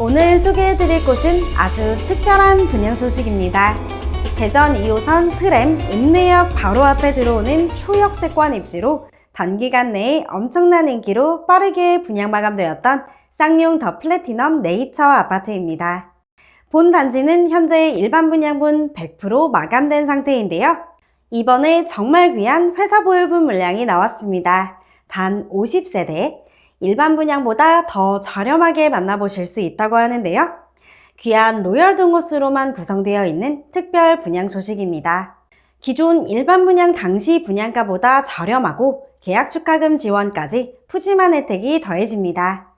오늘 소개해드릴 곳은 아주 특별한 분양 소식입니다. 대전 2호선 트램 읍내역 바로 앞에 들어오는 초역세권 입지로 단기간 내에 엄청난 인기로 빠르게 분양 마감되었던 쌍용 더 플래티넘 네이처 아파트입니다. 본 단지는 현재 일반 분양분 100% 마감된 상태인데요. 이번에 정말 귀한 회사 보유분 물량이 나왔습니다. 단 50세대, 일반 분양보다 더 저렴하게 만나보실 수 있다고 하는데요. 귀한 로열 동호수로만 구성되어 있는 특별 분양 소식입니다. 기존 일반 분양 당시 분양가보다 저렴하고 계약 축하금 지원까지 푸짐한 혜택이 더해집니다.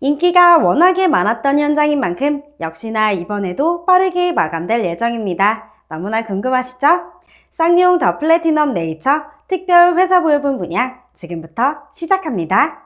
인기가 워낙에 많았던 현장인 만큼 역시나 이번에도 빠르게 마감될 예정입니다. 너무나 궁금하시죠? 쌍용 더 플래티넘 네이처 특별 회사 보유분 분양 지금부터 시작합니다.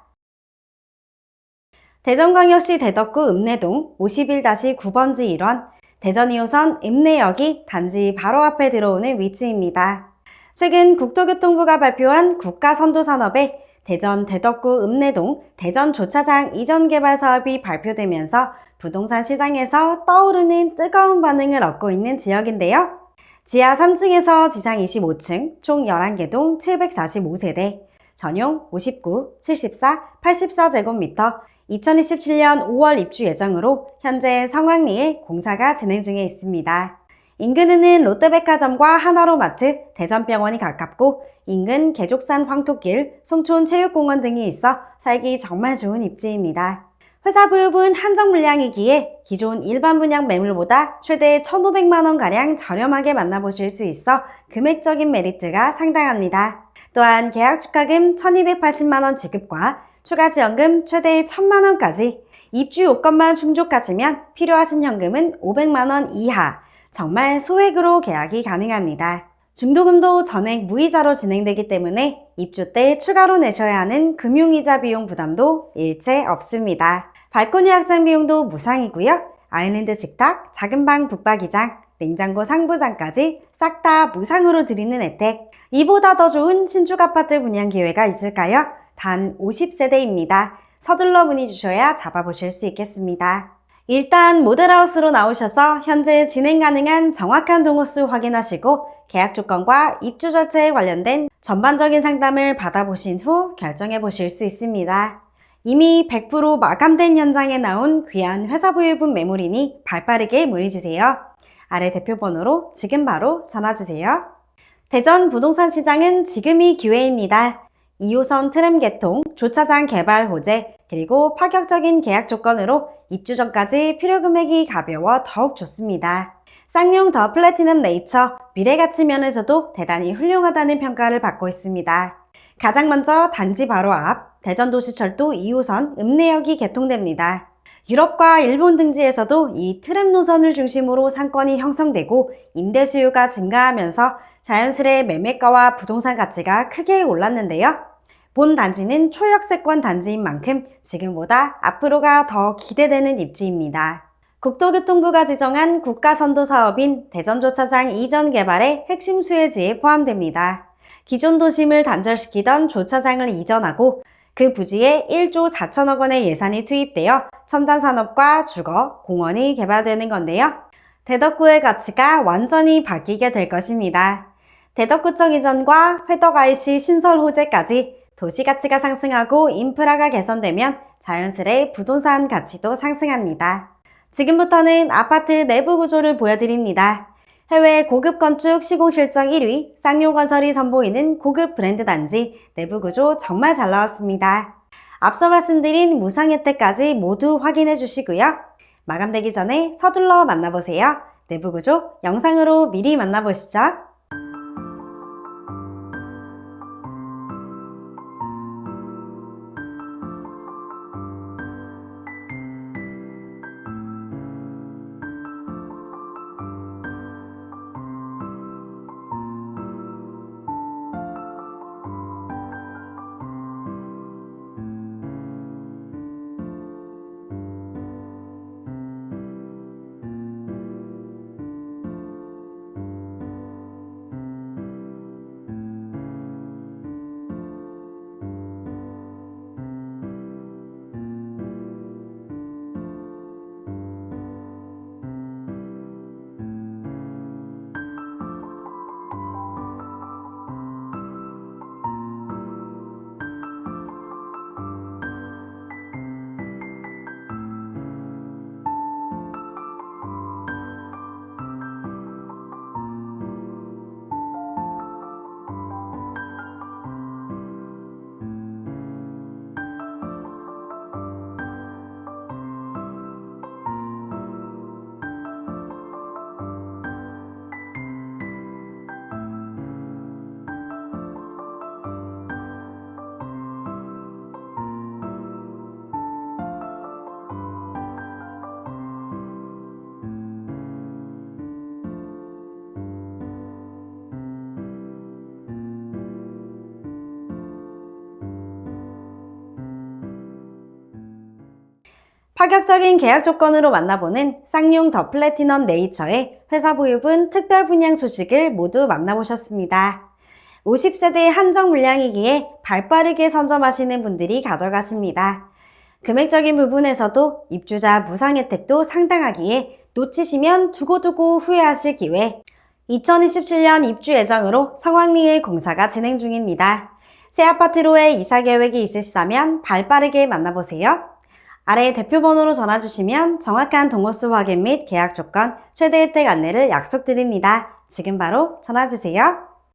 대전광역시 대덕구 읍내동 51-9번지 1원 대전 2호선 읍내역이 단지 바로 앞에 들어오는 위치입니다. 최근 국토교통부가 발표한 국가선도산업에 대전 대덕구 읍내동 대전 조차장 이전 개발 사업이 발표되면서 부동산 시장에서 떠오르는 뜨거운 반응을 얻고 있는 지역인데요. 지하 3층에서 지상 25층 총 11개 동 745세대 전용 59, 74, 84제곱미터 2027년 5월 입주 예정으로 현재 성황리에 공사가 진행 중에 있습니다. 인근에는 롯데백화점과 하나로마트, 대전병원이 가깝고 인근 개족산 황토길, 송촌 체육공원 등이 있어 살기 정말 좋은 입지입니다. 회사 부유분 한정 물량이기에 기존 일반 분양 매물보다 최대 1,500만원가량 저렴하게 만나보실 수 있어 금액적인 메리트가 상당합니다. 또한 계약 축하금 1,280만원 지급과 추가 지원금 최대 1,000만원까지 입주 요건만 충족하시면 필요하신 현금은 500만원 이하 정말 소액으로 계약이 가능합니다. 중도금도 전액 무이자로 진행되기 때문에 입주 때 추가로 내셔야 하는 금융이자 비용 부담도 일체 없습니다. 발코니 확장 비용도 무상이고요. 아일랜드 식탁, 작은 방 북박이장, 냉장고 상부장까지 싹 다 무상으로 드리는 혜택. 이보다 더 좋은 신축 아파트 분양 기회가 있을까요? 단 50세대입니다. 서둘러 문의 주셔야 잡아보실 수 있겠습니다. 일단 모델하우스로 나오셔서 현재 진행 가능한 정확한 동호수 확인하시고 계약 조건과 입주 절차에 관련된 전반적인 상담을 받아보신 후 결정해 보실 수 있습니다. 이미 100% 마감된 현장에 나온 귀한 회사 보유분 매물이니 발빠르게 문의 주세요. 아래 대표 번호로 지금 바로 전화 주세요. 대전 부동산 시장은 지금이 기회입니다. 2호선 트램 개통, 조차장 개발 호재, 그리고 파격적인 계약 조건으로 입주 전까지 필요 금액이 가벼워 더욱 좋습니다. 쌍용 더 플래티넘 네이처 미래 가치 면에서도 대단히 훌륭하다는 평가를 받고 있습니다. 가장 먼저 단지 바로 앞 대전도시철도 2호선 읍내역이 개통됩니다. 유럽과 일본 등지에서도 이 트램 노선을 중심으로 상권이 형성되고 임대 수요가 증가하면서 자연스레 매매가와 부동산 가치가 크게 올랐는데요. 본 단지는 초역세권 단지인 만큼 지금보다 앞으로가 더 기대되는 입지입니다. 국토교통부가 지정한 국가선도 사업인 대전조차장 이전 개발의 핵심 수혜지에 포함됩니다. 기존 도심을 단절시키던 조차장을 이전하고 그 부지에 1조 4천억 원의 예산이 투입되어 첨단 산업과 주거, 공원이 개발되는 건데요. 대덕구의 가치가 완전히 바뀌게 될 것입니다. 대덕구청 이전과 회덕 IC 신설 호재까지 도시 가치가 상승하고 인프라가 개선되면 자연스레 부동산 가치도 상승합니다. 지금부터는 아파트 내부 구조를 보여드립니다. 해외 고급 건축 시공 실적 1위 쌍용건설이 선보이는 고급 브랜드 단지 내부 구조 정말 잘 나왔습니다. 앞서 말씀드린 무상 혜택까지 모두 확인해 주시고요. 마감되기 전에 서둘러 만나보세요. 내부 구조 영상으로 미리 만나보시죠. 파격적인 계약 조건으로 만나보는 쌍용 더 플래티넘 네이처의 회사 보유분 특별 분양 소식을 모두 만나보셨습니다. 50세대 한정 물량이기에 발 빠르게 선점하시는 분들이 가져가십니다. 금액적인 부분에서도 입주자 무상 혜택도 상당하기에 놓치시면 두고두고 후회하실 기회. 2027년 입주 예정으로 성황리에 공사가 진행 중입니다. 새 아파트로의 이사 계획이 있으시다면 발 빠르게 만나보세요. 아래 대표 번호로 전화 주시면 정확한 동호수 확인 및 계약 조건, 최대 혜택 안내를 약속드립니다. 지금 바로 전화 주세요.